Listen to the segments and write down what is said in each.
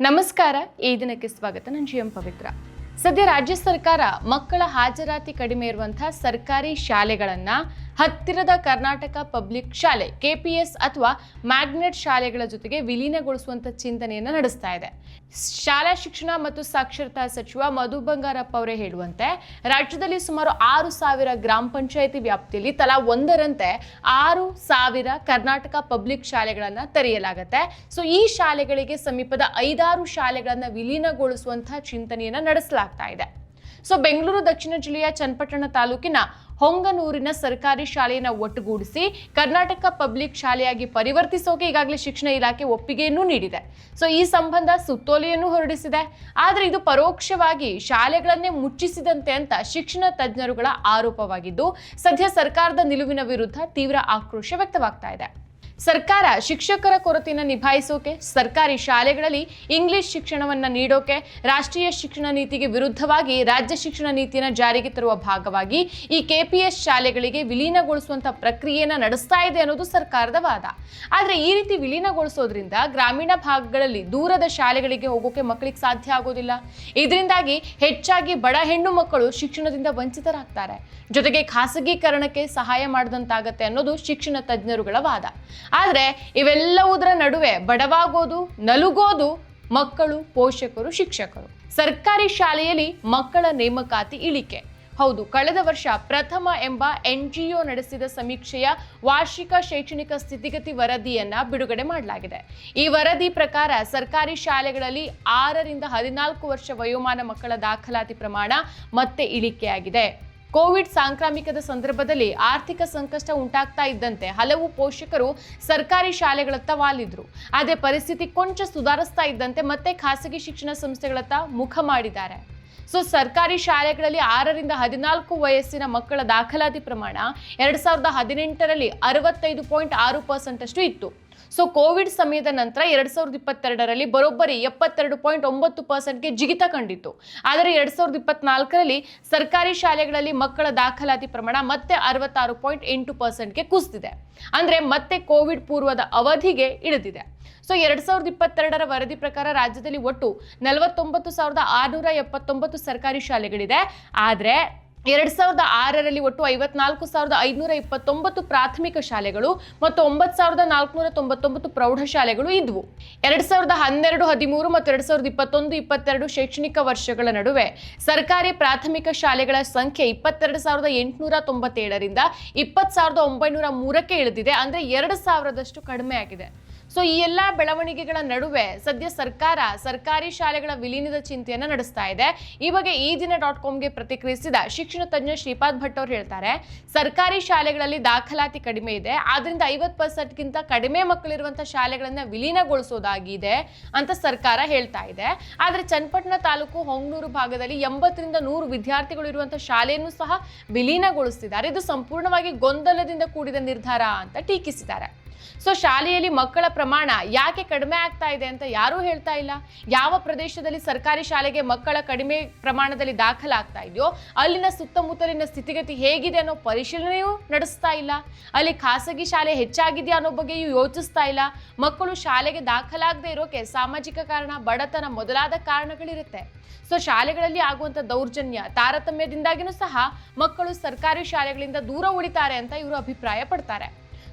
ನಮಸ್ಕಾರ, ಈ ದಿನಕ್ಕೆ ಸ್ವಾಗತ. ನಾನು ಜಿ ಎಂ ಪವಿತ್ರ. ಸದ್ಯ ರಾಜ್ಯ ಸರ್ಕಾರ ಮಕ್ಕಳ ಹಾಜರಾತಿ ಕಡಿಮೆ ಇರುವಂತಹ ಸರ್ಕಾರಿ ಶಾಲೆಗಳನ್ನ ಹತ್ತಿರದ ಕರ್ನಾಟಕ ಪಬ್ಲಿಕ್ ಶಾಲೆ, ಕೆಪಿಎಸ್ ಅಥವಾ ಮ್ಯಾಗ್ನೆಟ್ ಶಾಲೆಗಳ ಜೊತೆಗೆ ವಿಲೀನಗೊಳಿಸುವಂತ ಚಿಂತನೆಯನ್ನು ನಡೆಸ್ತಾ ಇದೆ. ಶಾಲಾ ಶಿಕ್ಷಣ ಮತ್ತು ಸಾಕ್ಷರತಾ ಸಚಿವ ಮಧು ಬಂಗಾರಪ್ಪ ಅವರೇ ಹೇಳುವಂತೆ, ರಾಜ್ಯದಲ್ಲಿ ಸುಮಾರು ಆರು ಸಾವಿರ ಗ್ರಾಮ ಪಂಚಾಯಿತಿ ವ್ಯಾಪ್ತಿಯಲ್ಲಿ ತಲಾ ಒಂದರಂತೆ ಆರು ಸಾವಿರ ಕರ್ನಾಟಕ ಪಬ್ಲಿಕ್ ಶಾಲೆಗಳನ್ನು ತೆರೆಯಲಾಗುತ್ತೆ. ಸೊ, ಈ ಶಾಲೆಗಳಿಗೆ ಸಮೀಪದ ಐದಾರು ಶಾಲೆಗಳನ್ನು ವಿಲೀನಗೊಳಿಸುವಂತಹ ಚಿಂತನೆಯನ್ನ ನಡೆಸಲಾಗ್ತಾ ಇದೆ. ಸೊ ಬೆಂಗಳೂರು ದಕ್ಷಿಣ ಜಿಲ್ಲೆಯ ಚನ್ನಪಟ್ಟಣ ತಾಲೂಕಿನ ಹೊಂಗನೂರಿನ ಸರ್ಕಾರಿ ಶಾಲೆಯನ್ನು ಒಟ್ಟುಗೂಡಿಸಿ ಕರ್ನಾಟಕ ಪಬ್ಲಿಕ್ ಶಾಲೆಯಾಗಿ ಪರಿವರ್ತಿಸೋಕೆ ಈಗಾಗಲೇ ಶಿಕ್ಷಣ ಇಲಾಖೆ ಒಪ್ಪಿಗೆಯನ್ನು ನೀಡಿದೆ. ಸೊ ಈ ಸಂಬಂಧ ಸುತ್ತೋಲೆಯನ್ನು ಹೊರಡಿಸಿದೆ. ಆದರೆ ಇದು ಪರೋಕ್ಷವಾಗಿ ಶಾಲೆಗಳನ್ನೇ ಮುಚ್ಚಿಸಿದಂತೆ ಅಂತ ಶಿಕ್ಷಣ ತಜ್ಞರುಗಳ ಆರೋಪವಾಗಿದ್ದು, ಸದ್ಯ ಸರ್ಕಾರದ ನಿಲುವಿನ ವಿರುದ್ಧ ತೀವ್ರ ಆಕ್ರೋಶ ವ್ಯಕ್ತವಾಗ್ತಾ ಇದೆ. ಸರ್ಕಾರ ಶಿಕ್ಷಕರ ಕೊರತೆಯನ್ನು ನಿಭಾಯಿಸೋಕೆ, ಸರ್ಕಾರಿ ಶಾಲೆಗಳಲ್ಲಿ ಇಂಗ್ಲಿಷ್ ಶಿಕ್ಷಣವನ್ನು ನೀಡೋಕೆ, ರಾಷ್ಟ್ರೀಯ ಶಿಕ್ಷಣ ನೀತಿಗೆ ವಿರುದ್ಧವಾಗಿ ರಾಜ್ಯ ಶಿಕ್ಷಣ ನೀತಿಯನ್ನು ಜಾರಿಗೆ ತರುವ ಭಾಗವಾಗಿ ಈ ಕೆಪಿಎಸ್ ಶಾಲೆಗಳಿಗೆ ವಿಲೀನಗೊಳಿಸುವಂತಹ ಪ್ರಕ್ರಿಯೆಯನ್ನು ನಡೆಸ್ತಾ ಇದೆ ಅನ್ನೋದು ಸರ್ಕಾರದ ವಾದ. ಆದರೆ ಈ ರೀತಿ ವಿಲೀನಗೊಳಿಸೋದ್ರಿಂದ ಗ್ರಾಮೀಣ ಭಾಗಗಳಲ್ಲಿ ದೂರದ ಶಾಲೆಗಳಿಗೆ ಹೋಗೋಕೆ ಮಕ್ಕಳಿಗೆ ಸಾಧ್ಯ ಆಗೋದಿಲ್ಲ. ಇದರಿಂದಾಗಿ ಹೆಚ್ಚಾಗಿ ಬಡ ಹೆಣ್ಣು ಮಕ್ಕಳು ಶಿಕ್ಷಣದಿಂದ ವಂಚಿತರಾಗ್ತಾರೆ. ಜೊತೆಗೆ ಖಾಸಗೀಕರಣಕ್ಕೆ ಸಹಾಯ ಮಾಡಿದಂತಾಗತ್ತೆ ಅನ್ನೋದು ಶಿಕ್ಷಣ ತಜ್ಞರುಗಳ ವಾದ. ಆದರೆ ಇವೆಲ್ಲವುದರ ನಡುವೆ ಬಡವಾಗೋದು, ನಲುಗೋದು ಮಕ್ಕಳು, ಪೋಷಕರು, ಶಿಕ್ಷಕರು. ಸರ್ಕಾರಿ ಶಾಲೆಯಲ್ಲಿ ಮಕ್ಕಳ ನೇಮಕಾತಿ ಇಳಿಕೆ. ಹೌದು, ಕಳೆದ ವರ್ಷ ಪ್ರಥಮ ಎಂಬ ಎನ್ಜಿಒ ನಡೆಸಿದ ಸಮೀಕ್ಷೆಯ ವಾರ್ಷಿಕ ಶೈಕ್ಷಣಿಕ ಸ್ಥಿತಿಗತಿ ವರದಿಯನ್ನ ಬಿಡುಗಡೆ ಮಾಡಲಾಗಿದೆ. ಈ ವರದಿ ಪ್ರಕಾರ ಸರ್ಕಾರಿ ಶಾಲೆಗಳಲ್ಲಿ ಆರರಿಂದ ಹದಿನಾಲ್ಕು ವರ್ಷ ವಯೋಮಾನ ಮಕ್ಕಳ ದಾಖಲಾತಿ ಪ್ರಮಾಣ ಮತ್ತೆ ಇಳಿಕೆಯಾಗಿದೆ. ಕೋವಿಡ್ ಸಾಂಕ್ರಾಮಿಕದ ಸಂದರ್ಭದಲ್ಲಿ ಆರ್ಥಿಕ ಸಂಕಷ್ಟ ಉಂಟಾಗ್ತಾ ಇದ್ದಂತೆ ಹಲವು ಪೋಷಕರು ಸರ್ಕಾರಿ ಶಾಲೆಗಳತ್ತ ವಾಲಿದ್ರು. ಅದೇ ಪರಿಸ್ಥಿತಿ ಕೊಂಚ ಸುಧಾರಿಸ್ತಾ ಇದ್ದಂತೆ ಮತ್ತೆ ಖಾಸಗಿ ಶಿಕ್ಷಣ ಸಂಸ್ಥೆಗಳತ್ತ ಮುಖ ಮಾಡಿದ್ದಾರೆ. ಸೊ ಸರ್ಕಾರಿ ಶಾಲೆಗಳಲ್ಲಿ ಆರರಿಂದ ಹದಿನಾಲ್ಕು ವಯಸ್ಸಿನ ಮಕ್ಕಳ ದಾಖಲಾತಿ ಪ್ರಮಾಣ ಎರಡ್ ಸಾವಿರದ ಹದಿನೆಂಟರಲ್ಲಿ ಅರವತ್ತೈದು ಪಾಯಿಂಟ್ ಆರು ಪರ್ಸೆಂಟ್ ಅಷ್ಟು ಇತ್ತು. ಸೊ ಕೋವಿಡ್ ಸಮಯದ ನಂತರ ಎರಡ್ ಸಾವಿರದ ಇಪ್ಪತ್ತೆರಡರಲ್ಲಿ ಬರೋಬ್ಬರಿ ಎಪ್ಪತ್ತೆರಡು ಪಾಯಿಂಟ್ ಒಂಬತ್ತು ಪರ್ಸೆಂಟ್ಗೆ ಜಿಗಿತ ಕಂಡಿತ್ತು. ಆದರೆ ಎರಡ್ ಸಾವಿರದ ಇಪ್ಪತ್ನಾಲ್ಕರಲ್ಲಿ ಸರ್ಕಾರಿ ಶಾಲೆಗಳಲ್ಲಿ ಮಕ್ಕಳ ದಾಖಲಾತಿ ಪ್ರಮಾಣ ಮತ್ತೆ ಅರವತ್ತಾರು ಪಾಯಿಂಟ್ ಎಂಟು ಪರ್ಸೆಂಟ್ಗೆ ಕುಸಿದಿದೆ. ಅಂದ್ರೆ ಮತ್ತೆ ಕೋವಿಡ್ ಪೂರ್ವದ ಅವಧಿಗೆ ಇಳಿದಿದೆ. ಸೊ ಎರಡ್ ಸಾವಿರದ ಇಪ್ಪತ್ತೆರಡರ ವರದಿ ಪ್ರಕಾರ ರಾಜ್ಯದಲ್ಲಿ ಒಟ್ಟು ನಲವತ್ತೊಂಬತ್ತು ಸಾವಿರದ ಆರುನೂರ ಎಪ್ಪತ್ತೊಂಬತ್ತು ಸರ್ಕಾರಿ ಶಾಲೆಗಳಿದೆ. ಆದರೆ ಎರಡ್ ಸಾವಿರದ ಆರರಲ್ಲಿ ಒಟ್ಟು ಐವತ್ನಾಲ್ಕು ಸಾವಿರದ ಐದುನೂರ ಇಪ್ಪತ್ತೊಂಬತ್ತು ಪ್ರಾಥಮಿಕ ಶಾಲೆಗಳು ಮತ್ತು ಒಂಬತ್ತು ಸಾವಿರದ ನಾಲ್ಕುನೂರ ತೊಂಬತ್ತೊಂಬತ್ತು ಪ್ರೌಢಶಾಲೆಗಳು ಇದ್ವು. ಎರಡ್ ಸಾವಿರದ ಹನ್ನೆರಡು, ಹದಿಮೂರು ಮತ್ತು ಎರಡ್ ಸಾವಿರದ ಇಪ್ಪತ್ತೊಂದು ಇಪ್ಪತ್ತೆರಡು ಶೈಕ್ಷಣಿಕ ವರ್ಷಗಳ ನಡುವೆ ಸರ್ಕಾರಿ ಪ್ರಾಥಮಿಕ ಶಾಲೆಗಳ ಸಂಖ್ಯೆ ಇಪ್ಪತ್ತೆರಡು ಸಾವಿರದ ಎಂಟುನೂರ ತೊಂಬತ್ತೇಳರಿಂದ ಇಪ್ಪತ್ತು ಸಾವಿರದ ಒಂಬೈನೂರ ಮೂರಕ್ಕೆ ಇಳಿದಿದೆ, ಅಂದರೆ ಎರಡು ಸಾವಿರದಷ್ಟು ಕಡಿಮೆ ಆಗಿದೆ. ಸೊ ಈ ಎಲ್ಲ ಬೆಳವಣಿಗೆಗಳ ನಡುವೆ ಸದ್ಯ ಸರ್ಕಾರ ಸರ್ಕಾರಿ ಶಾಲೆಗಳ ವಿಲೀನದ ಚಿಂತೆಯನ್ನ ನಡೆಸ್ತಾ ಇದೆ. ಈ ಬಗ್ಗೆ ಈ ದಿನ ಡಾಟ್ ಕಾಮ್ಗೆ ಪ್ರತಿಕ್ರಿಯಿಸಿದ ಶಿಕ್ಷಣ ತಜ್ಞ ಶ್ರೀಪಾದ್ ಭಟ್ ಅವರು ಹೇಳ್ತಾರೆ, ಸರ್ಕಾರಿ ಶಾಲೆಗಳಲ್ಲಿ ದಾಖಲಾತಿ ಕಡಿಮೆ ಇದೆ. ಆದ್ರಿಂದ ಐವತ್ತು ಪರ್ಸೆಂಟ್ಗಿಂತ ಕಡಿಮೆ ಮಕ್ಕಳಿರುವಂತಹ ಶಾಲೆಗಳನ್ನ ವಿಲೀನಗೊಳಿಸೋದಾಗಿದೆ ಅಂತ ಸರ್ಕಾರ ಹೇಳ್ತಾ ಇದೆ. ಆದ್ರೆ ಚನ್ನಪಟ್ಟಣ ತಾಲೂಕು ಹೊಂಗನೂರು ಭಾಗದಲ್ಲಿ ಎಂಬತ್ತರಿಂದ ನೂರು ವಿದ್ಯಾರ್ಥಿಗಳು ಇರುವಂತಹ ಶಾಲೆಯನ್ನು ಸಹ ವಿಲೀನಗೊಳಿಸ್ತಿದ್ದಾರೆ. ಇದು ಸಂಪೂರ್ಣವಾಗಿ ಗೊಂದಲದಿಂದ ಕೂಡಿದ ನಿರ್ಧಾರ ಅಂತ ಟೀಕಿಸಿದ್ದಾರೆ. ಸೊ ಶಾಲೆಯಲ್ಲಿ ಮಕ್ಕಳ ಪ್ರಮಾಣ ಯಾಕೆ ಕಡಿಮೆ ಆಗ್ತಾ ಇದೆ ಅಂತ ಯಾರೂ ಹೇಳ್ತಾ ಇಲ್ಲ. ಯಾವ ಪ್ರದೇಶದಲ್ಲಿ ಸರ್ಕಾರಿ ಶಾಲೆಗೆ ಮಕ್ಕಳ ಕಡಿಮೆ ಪ್ರಮಾಣದಲ್ಲಿ ದಾಖಲಾಗ್ತಾ ಇದೆಯೋ, ಅಲ್ಲಿನ ಸುತ್ತಮುತ್ತಲಿನ ಸ್ಥಿತಿಗತಿ ಹೇಗಿದೆ ಅನ್ನೋ ಪರಿಶೀಲನೆಯೂ ನಡೆಸ್ತಾ ಇಲ್ಲ. ಅಲ್ಲಿ ಖಾಸಗಿ ಶಾಲೆ ಹೆಚ್ಚಾಗಿದೆಯಾ ಅನ್ನೋ ಬಗ್ಗೆಯೂ ಯೋಚಿಸ್ತಾ ಇಲ್ಲ. ಮಕ್ಕಳು ಶಾಲೆಗೆ ದಾಖಲಾಗದೇ ಇರೋಕೆ ಸಾಮಾಜಿಕ ಕಾರಣ, ಬಡತನ ಮೊದಲಾದ ಕಾರಣಗಳಿರುತ್ತೆ. ಸೊ ಶಾಲೆಗಳಲ್ಲಿ ಆಗುವಂಥ ದೌರ್ಜನ್ಯ, ತಾರತಮ್ಯದಿಂದಾಗಿನೂ ಸಹ ಮಕ್ಕಳು ಸರ್ಕಾರಿ ಶಾಲೆಗಳಿಂದ ದೂರ ಉಳಿತಾರೆ ಅಂತ ಇವರು ಅಭಿಪ್ರಾಯ ಪಡ್ತಾರೆ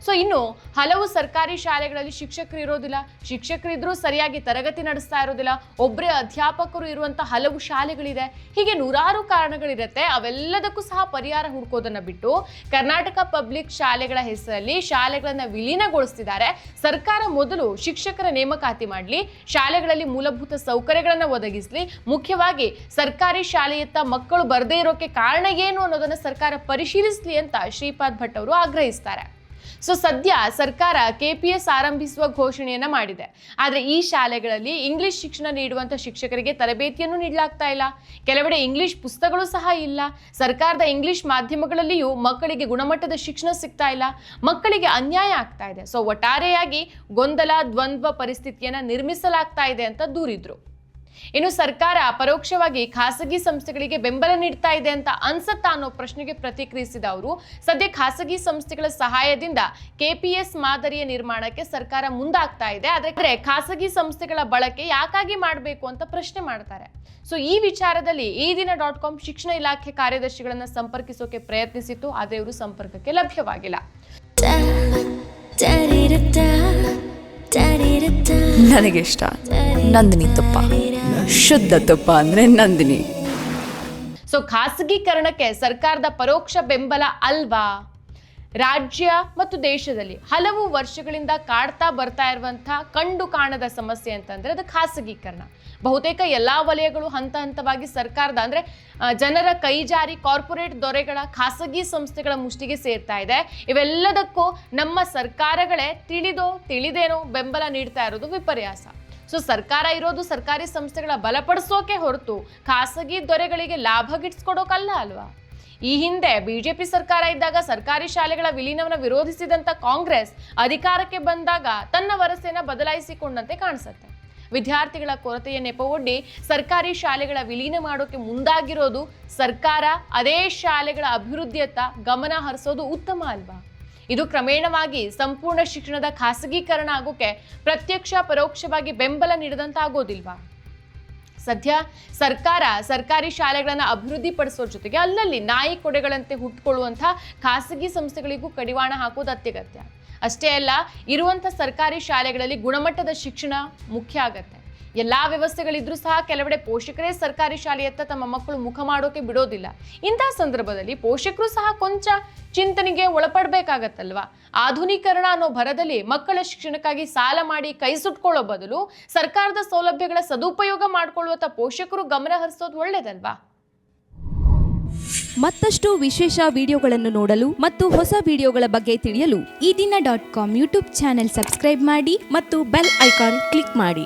ಸೊ ಇನ್ನು ಹಲವು ಸರ್ಕಾರಿ ಶಾಲೆಗಳಲ್ಲಿ ಶಿಕ್ಷಕರು ಇರೋದಿಲ್ಲ. ಶಿಕ್ಷಕರಿದ್ರೂ ಸರಿಯಾಗಿ ತರಗತಿ ನಡೆಸ್ತಾ ಇರೋದಿಲ್ಲ. ಒಬ್ಬರೇ ಅಧ್ಯಾಪಕರು ಇರುವಂತ ಹಲವು ಶಾಲೆಗಳಿದೆ. ಹೀಗೆ ನೂರಾರು ಕಾರಣಗಳಿರುತ್ತೆ. ಅವೆಲ್ಲದಕ್ಕೂ ಸಹ ಪರಿಹಾರ ಹುಡುಕೋದನ್ನ ಬಿಟ್ಟು ಕರ್ನಾಟಕ ಪಬ್ಲಿಕ್ ಶಾಲೆಗಳ ಹೆಸರಲ್ಲಿ ಶಾಲೆಗಳನ್ನ ವಿಲೀನಗೊಳಿಸ್ತಿದ್ದಾರೆ. ಸರ್ಕಾರ ಮೊದಲು ಶಿಕ್ಷಕರ ನೇಮಕಾತಿ ಮಾಡಲಿ, ಶಾಲೆಗಳಲ್ಲಿ ಮೂಲಭೂತ ಸೌಕರ್ಯಗಳನ್ನ ಒದಗಿಸಲಿ. ಮುಖ್ಯವಾಗಿ ಸರ್ಕಾರಿ ಶಾಲೆಯತ್ತ ಮಕ್ಕಳು ಬರದೇ ಇರೋಕೆ ಕಾರಣ ಏನು ಅನ್ನೋದನ್ನ ಸರ್ಕಾರ ಪರಿಶೀಲಿಸಲಿ ಅಂತ ಶ್ರೀಪಾದ್ ಭಟ್ ಅವರು ಆಗ್ರಹಿಸ್ತಾರೆ. ಸೊ ಸದ್ಯ ಸರ್ಕಾರ ಕೆ ಪಿ ಎಸ್ ಆರಂಭಿಸುವ ಘೋಷಣೆಯನ್ನು ಮಾಡಿದೆ. ಆದರೆ ಈ ಶಾಲೆಗಳಲ್ಲಿ ಇಂಗ್ಲಿಷ್ ಶಿಕ್ಷಣ ನೀಡುವಂಥ ಶಿಕ್ಷಕರಿಗೆ ತರಬೇತಿಯನ್ನು ನೀಡಲಾಗ್ತಾ ಇಲ್ಲ. ಕೆಲವೆಡೆ ಇಂಗ್ಲಿಷ್ ಪುಸ್ತಕಗಳು ಸಹ ಇಲ್ಲ. ಸರ್ಕಾರದ ಇಂಗ್ಲಿಷ್ ಮಾಧ್ಯಮಗಳಲ್ಲಿಯೂ ಮಕ್ಕಳಿಗೆ ಗುಣಮಟ್ಟದ ಶಿಕ್ಷಣ ಸಿಗ್ತಾ ಇಲ್ಲ. ಮಕ್ಕಳಿಗೆ ಅನ್ಯಾಯ ಆಗ್ತಾ ಇದೆ. ಸೊ ಒಟ್ಟಾರೆಯಾಗಿ ಗೊಂದಲ, ದ್ವಂದ್ವ ಪರಿಸ್ಥಿತಿಯನ್ನು ನಿರ್ಮಿಸಲಾಗ್ತಾ ಇದೆ ಅಂತ ದೂರಿದ್ರು. ಇನ್ನು ಸರ್ಕಾರ ಪರೋಕ್ಷವಾಗಿ ಖಾಸಗಿ ಸಂಸ್ಥೆಗಳಿಗೆ ಬೆಂಬಲ ನೀಡ್ತಾ ಇದೆ ಅಂತ ಅನ್ಸತ್ತಾ ಅನ್ನೋ ಪ್ರಶ್ನೆಗೆ ಪ್ರತಿಕ್ರಿಯಿಸಿದ ಅವರು ಸದ್ಯ ಖಾಸಗಿ ಸಂಸ್ಥೆಗಳ ಸಹಾಯದಿಂದ ಕೆಪಿಎಸ್ ಮಾದರಿಯ ನಿರ್ಮಾಣಕ್ಕೆ ಸರ್ಕಾರ ಮುಂದಾಗ್ತಾ ಇದೆ. ಆದರೆ ಖಾಸಗಿ ಸಂಸ್ಥೆಗಳ ಬಳಕೆ ಯಾಕಾಗಿ ಮಾಡಬೇಕು ಅಂತ ಪ್ರಶ್ನೆ ಮಾಡ್ತಾರೆ. ಸೊ ಈ ವಿಚಾರದಲ್ಲಿ ಈ ದಿನ ಡಾಟ್ ಕಾಮ್ ಶಿಕ್ಷಣ ಇಲಾಖೆ ಕಾರ್ಯದರ್ಶಿಗಳನ್ನ ಸಂಪರ್ಕಿಸೋಕೆ ಪ್ರಯತ್ನಿಸಿತ್ತು ಆದರೆ ಇವರು ಸಂಪರ್ಕಕ್ಕೆ ಲಭ್ಯವಾಗಿಲ್ಲ. ನನಗಿಷ್ಟ ನಂದಿನಿ ತುಪ್ಪ. ಶುದ್ಧ ತುಪ್ಪ ಅಂದ್ರೆ ನಂದಿನಿ. ಸೊ ಖಾಸಗೀಕರಣಕ್ಕೆ ಸರ್ಕಾರದ ಪರೋಕ್ಷ ಬೆಂಬಲ ಅಲ್ವಾ? ರಾಜ್ಯ ಮತ್ತು ದೇಶದಲ್ಲಿ ಹಲವು ವರ್ಷಗಳಿಂದ ಕಾಡ್ತಾ ಬರ್ತಾ ಇರುವಂತಹ ಕಂಡು ಕಾಣದ ಸಮಸ್ಯೆ ಅಂತಂದ್ರೆ ಅದು ಖಾಸಗೀಕರಣ. ಬಹುತೇಕ ಎಲ್ಲಾ ವಲಯಗಳು ಹಂತ ಹಂತವಾಗಿ ಸರ್ಕಾರದ ಅಂದ್ರೆ ಜನರ ಕೈಜಾರಿ ಕಾರ್ಪೊರೇಟ್ ದೊರೆಗಳ ಖಾಸಗಿ ಸಂಸ್ಥೆಗಳ ಮುಷ್ಟಿಗೆ ಸೇರ್ತಾ ಇದೆ. ಇವೆಲ್ಲದಕ್ಕೂ ನಮ್ಮ ಸರ್ಕಾರಗಳೇ ತಿಳಿದೋ ತಿಳಿದೇನೋ ಬೆಂಬಲ ನೀಡ್ತಾ ಇರೋದು ವಿಪರ್ಯಾಸ. ಸೊ ಸರ್ಕಾರ ಇರೋದು ಸರ್ಕಾರಿ ಸಂಸ್ಥೆಗಳ ಬಲಪಡಿಸೋಕೆ ಹೊರತು ಖಾಸಗಿ ದೊರೆಗಳಿಗೆ ಲಾಭ ಗಿಟ್ಸ್ಕೊಡೋಕಲ್ಲ ಅಲ್ವಾ? ಈ ಹಿಂದೆ ಬಿಜೆಪಿ ಸರ್ಕಾರ ಇದ್ದಾಗ ಸರ್ಕಾರಿ ಶಾಲೆಗಳ ವಿಲೀನವನ್ನು ವಿರೋಧಿಸಿದಂಥ ಕಾಂಗ್ರೆಸ್ ಅಧಿಕಾರಕ್ಕೆ ಬಂದಾಗ ತನ್ನ ವರಸೆಯನ್ನು ಬದಲಾಯಿಸಿಕೊಂಡಂತೆ ಕಾಣಿಸುತ್ತೆ. ವಿದ್ಯಾರ್ಥಿಗಳ ಕೊರತೆಯ ನೆಪವೊಡ್ಡಿ ಸರ್ಕಾರಿ ಶಾಲೆಗಳ ವಿಲೀನ ಮಾಡೋಕೆ ಮುಂದಾಗಿರೋದು ಸರ್ಕಾರ, ಅದೇ ಶಾಲೆಗಳ ಅಭಿವೃದ್ಧಿಯತ್ತ ಗಮನ ಹರಿಸೋದು ಉತ್ತಮ ಅಲ್ವಾ? ಇದು ಕ್ರಮೇಣವಾಗಿ ಸಂಪೂರ್ಣ ಶಿಕ್ಷಣದ ಖಾಸಗೀಕರಣ ಆಗೋಕೆ ಪ್ರತ್ಯಕ್ಷ, ಪರೋಕ್ಷವಾಗಿ ಬೆಂಬಲ ನೀಡದಂತಾಗೋದಿಲ್ವಾ? ಸದ್ಯ ಸರ್ಕಾರ ಸರ್ಕಾರಿ ಶಾಲೆಗಳನ್ನು ಅಭಿವೃದ್ಧಿಪಡಿಸೋ ಜೊತೆಗೆ ಅಲ್ಲಲ್ಲಿ ನಾಯಿ ಕೊಡೆಗಳಂತೆ ಹುಟ್ಟುಕೊಳ್ಳುವಂಥ ಖಾಸಗಿ ಸಂಸ್ಥೆಗಳಿಗೂ ಕಡಿವಾಣ ಹಾಕೋದು ಅತ್ಯಗತ್ಯ. ಅಷ್ಟೇ ಅಲ್ಲ, ಇರುವಂಥ ಸರ್ಕಾರಿ ಶಾಲೆಗಳಲ್ಲಿ ಗುಣಮಟ್ಟದ ಶಿಕ್ಷಣ ಮುಖ್ಯ ಆಗತ್ತೆ. ಎಲ್ಲಾ ವ್ಯವಸ್ಥೆಗಳಿದ್ರೂ ಸಹ ಕೆಲವೆಡೆ ಪೋಷಕರೇ ಸರ್ಕಾರಿ ಶಾಲೆಯತ್ತ ತಮ್ಮ ಮಕ್ಕಳು ಮುಖ ಮಾಡೋಕೆ ಬಿಡೋದಿಲ್ಲ. ಇಂತಹ ಸಂದರ್ಭದಲ್ಲಿ ಪೋಷಕರು ಸಹ ಕೊಂಚ ಚಿಂತನೆಗೆ ಒಳಪಡಬೇಕಾಗತ್ತಲ್ವಾ? ಆಧುನೀಕರಣ ಅನ್ನೋ ಭರದಲ್ಲಿ ಮಕ್ಕಳ ಶಿಕ್ಷಣಕ್ಕಾಗಿ ಸಾಲ ಮಾಡಿ ಕೈ ಸುಟ್ಕೊಳ್ಳೋ ಬದಲು ಸರ್ಕಾರದ ಸೌಲಭ್ಯಗಳ ಸದುಪಯೋಗ ಮಾಡಿಕೊಳ್ಳುವಂತ ಪೋಷಕರು ಗಮನ ಹರಿಸೋದು ಒಳ್ಳೇದಲ್ವಾ? ಮತ್ತಷ್ಟು ವಿಶೇಷ ವಿಡಿಯೋಗಳನ್ನು ನೋಡಲು ಮತ್ತು ಹೊಸ ವಿಡಿಯೋಗಳ ಬಗ್ಗೆ ತಿಳಿಯಲು Ee Dina dot com YouTube channel subscribe ಮಾಡಿ ಮತ್ತು ಬೆಲ್ ಐಕಾನ್ ಕ್ಲಿಕ್ ಮಾಡಿ.